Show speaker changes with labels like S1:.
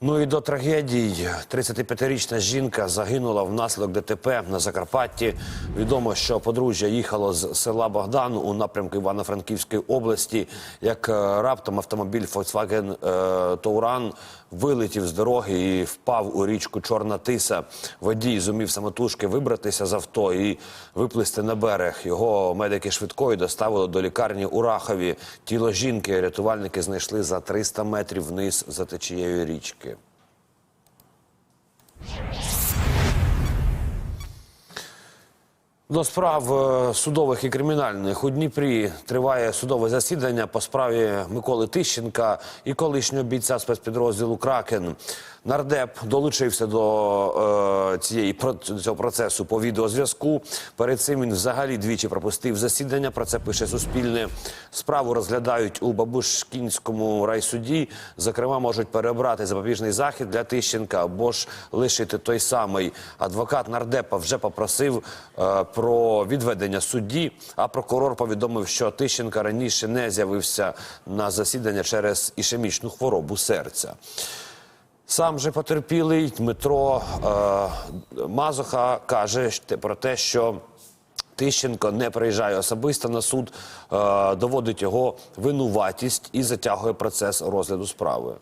S1: Ну і до трагедій 35-річна жінка загинула внаслідок ДТП на Закарпатті. Відомо, що подружжя їхало з села Богдан у напрямку Івано-Франківської області. Як е, раптом автомобіль Volkswagen е, Touran вилетів з дороги і впав у річку Чорна Тиса. Водій зумів самотужки вибратися з авто і виплисти на берег. Його медики швидкої доставили до лікарні у Рахові. Тіло жінки рятувальники знайшли за 300 метрів вниз за течією річки. До справ е, судових і кримінальних у Дніпрі триває судове засідання по справі Миколи Тищенка і колишнього бійця спецпідрозділу Кракен. Нардеп долучився до е, цієї цього процесу по відеозв'язку. Перед цим він взагалі двічі пропустив засідання. Про це пише Суспільне. Справу розглядають у Бабушкінському райсуді. Зокрема, можуть переобрати запобіжний захід для Тищенка або ж лишити той самий. Адвокат нардепа вже попросив е, про відведення судді. А прокурор повідомив, що Тищенка раніше не з'явився на засідання через ішемічну хворобу серця. Сам же потерпілий Дмитро е, Мазоха каже про те, що Тищенко не приїжджає особисто на суд, е, доводить його винуватість і затягує процес розгляду справи.